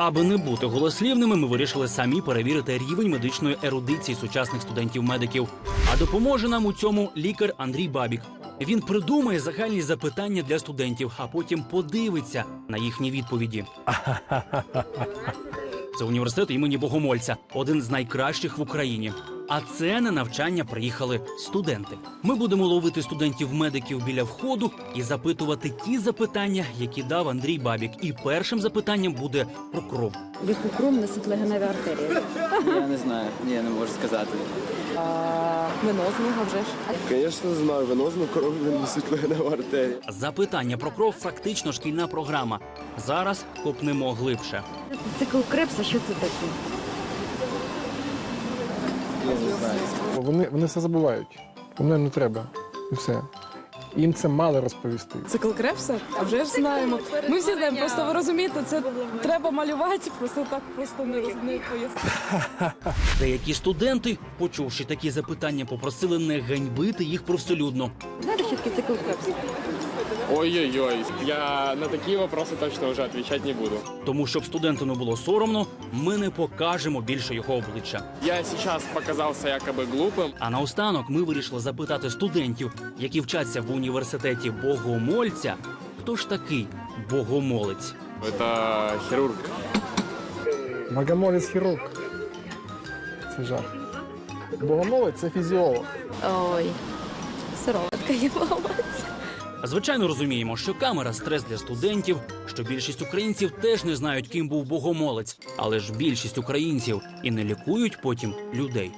Аби не бути голослівними, ми вирішили самі перевірити рівень медичної ерудиції сучасних студентів-медиків. А допоможе нам у цьому лікар Андрій Бабік. Він придумає загальні запитання для студентів, а потім подивиться на їхні відповіді. Це університет імені Богомольця, один з найкращих в Україні. А це на навчання приїхали студенти. Ми будемо ловити студентів-медиків біля входу і запитувати ті запитання, які дав Андрій Бабік. І першим запитанням буде про кров. Яку кров несуть легеневі артерії? Я не знаю, ні, я не можу сказати. Венозного вже ж. Звісно, знаю, венозну кров несуть легеневу артерію. Запитання про кров фактично шкільна програма. Зараз копнемо глибше. Цикл Крепса, що це таке? Я не знаю. Вони, вони все забувають. Воно їм не треба. І все. Їм це мало розповісти. Цикл Крепса? А вже ж знаємо. Ми всі знаємо, просто ви розумієте, це треба малювати, просто так просто не, роз- пояснити. Деякі студенти, почувши такі запитання, попросили не ганьбити їх привселюдно. Знаєте, що таке цикл Крепса? Ой-ой-ой, я на такие вопросы точно уже отвечать не буду. Тому, щоб студенту не було соромно, ми не покажемо більше його обличчя. Я сейчас показался якобы глупым. А наостанок ми вирішили запитати студентів, які вчаться в університеті Богомольця, хто ж такий богомолець. Это хирург. Богомолець хірург. Це жах. Богомолець це фізіолог. Ой, сироватка є мама. Звичайно, розуміємо, що камера стрес для студентів, що більшість українців теж не знають, ким був богомолець, але ж більшість українців і не лікують потім людей.